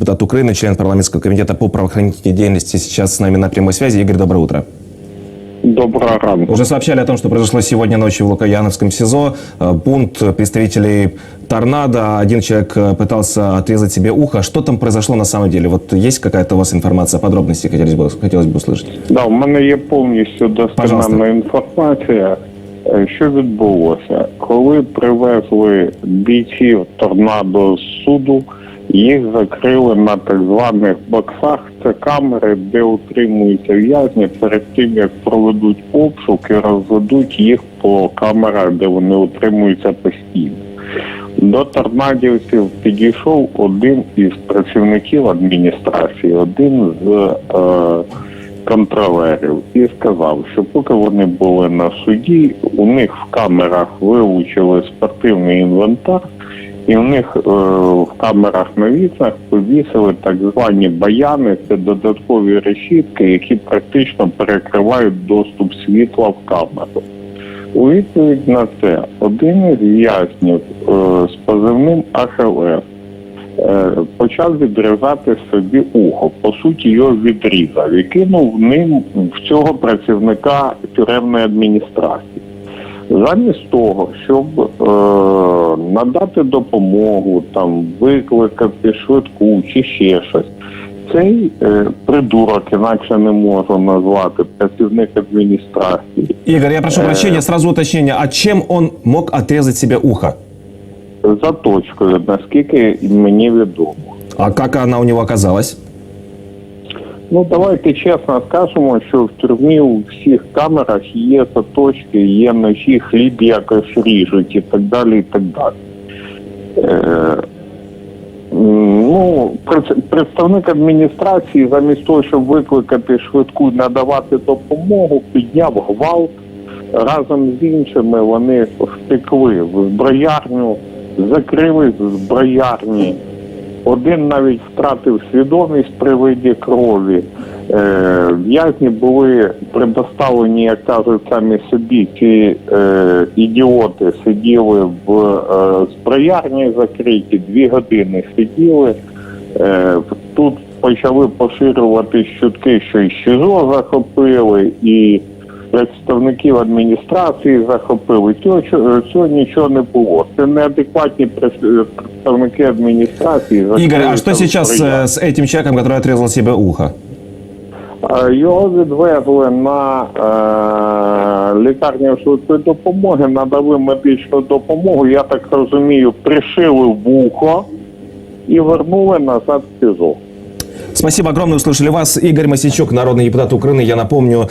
депутат Украины, член парламентского комитета по правоохранительной деятельности, сейчас с нами на прямой связи. Игорь, доброе утро. Доброго ранку. Уже сообщали о том, что произошло сегодня ночью в Лукояновском СИЗО. Э, Бунт представителей торнадо. Один человек э, пытался отрезать себе ухо. Что там произошло на самом деле? Вот есть какая-то у вас информация, подробности хотелось бы, хотелось бы услышать? Да, у мене є повністю достеменна Пожалуйста. інформація, е, що відбулося. Коли привезли бійців торнадо з суду, їх закрили на так званих боксах. Це камери, де утримуються в'язні перед тим, як проведуть обшук і розведуть їх по камерах, де вони утримуються постійно. До торнадівців підійшов один із працівників адміністрації, один з е, контролерів, і сказав, що поки вони були на суді, у них в камерах вилучили спортивний інвентар, і в них е, в камерах на вікнах повісили так звані баяни, це додаткові решітки, які практично перекривають доступ світла в камеру. У відповідь на це один із в'язнів е, з позивним Ахелес е, почав відрізати собі ухо. По суті, його відрізав і кинув ним в цього працівника тюремної адміністрації. Замість того, щоб е, надати допомогу, там викликати швидку чи ще щось, цей е, придурок, інакше не можу назвати, працівник адміністрації, Игорь, я прошу прощения, сразу уточнение. А чем он мог отрезать себе ухо? за точкою, наскільки мені відомо. А как она у него оказалась? Ну давайте чесно скажемо, що в тюрмі у всіх камерах є заточки, є ножі, хліб якось ріжуть і так далі. і так далі. Е, ну, представник адміністрації, замість того, щоб викликати швидку і надавати допомогу, підняв гвалт. Разом з іншими вони втекли в зброярню, закрили зброярні. Один навіть втратив свідомість при виді крові. Е, в'язні були предоставлені, як кажуть самі собі, ці е, ідіоти сиділи в е, зброярні закриті, дві години сиділи. Е, тут почали поширювати чутки, що і ЩИЗО захопили, і представників адміністрації захопили. Цього, чо- цього нічого не було. Це неадекватні прес- представники адміністрації. Игорь, а закрилися что в сейчас зброярні. э, с этим человеком, который отрезал себе ухо? Е, Його відвезли на е, лікарню швидкої допомоги, надали медичну допомогу. Я так розумію, пришили вухо і вернули назад в СІЗО. Спасибо огромное, услышали вас. Игорь Масичук, народный депутат Украины. Я напомню,